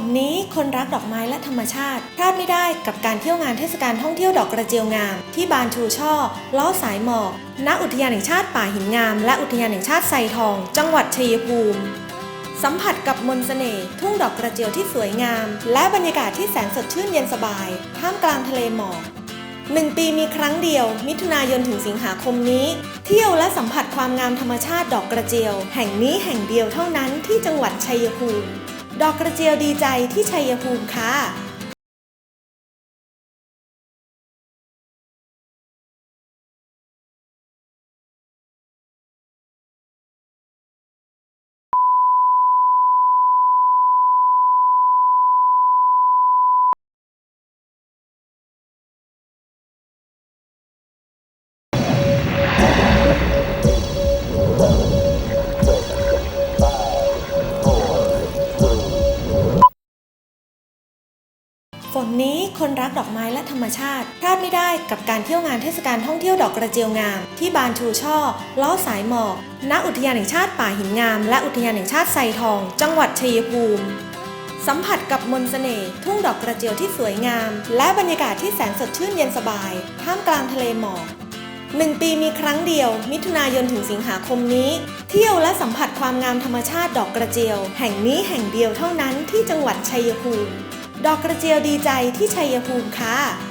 นนี้คนรักดอกไม้และธรรมชาติพลาดไม่ได้กับการเที่ยวงานเทศกาลท่องเที่ยวดอกกระเจียวงาม ที่บานชูช่อ ล้อสายหมอกณอุทยานแห่งชาติป่าหินงาม และอุทยานแห่งชาติไซทอง จังหวัดชัยภูมิ สัมผัสกับมนต์เสน่ห์ทุ่งดอกกระเจียวที่สวยงาม และบรรยากาศที่แสนสดชื่นเย็นสบาย ท่ามกลางทะเลหมอกหนึ่งปีมีครั้งเดียว มิถุนายนถึงสิงหาคมนี้ เที่ยวและสัมผัสความงามธรรมชาติดอกกระเจียว แห่งนี้แห่งเดียวเท่านั้นที่จังหวัดชัยภูมิ ดอกกระเจียวดีใจที่ชัยภูมิค่ะ ฝนนี้คนรักดอกไม้และธรรมชาติพลาดไม่ได้กับการเที่ยวงานเทศกาลท่องเที่ยวดอกกระเจียวงาม ที่บานชูช่อ ล้อสายหมอกณอุทยานแห่งชาติป่าหินงาม และอุทยานแห่งชาติไซทอง จังหวัดชัยภูมิ สัมผัสกับมนต์เสน่ห์ทุ่งดอกกระเจียวที่สวยงาม และบรรยากาศที่แสนสดชื่นเย็นสบาย ท่ามกลางทะเลหมอกหนึ่งปีมีครั้งเดียว มิถุนายนถึงสิงหาคมนี้ เที่ยวและสัมผัสความงามธรรมชาติดอกกระเจียว แห่งนี้แห่งเดียวเท่านั้นที่จังหวัดชัยภูมิ ดอกกระเจียวดีใจที่ชัยภูมิค่ะ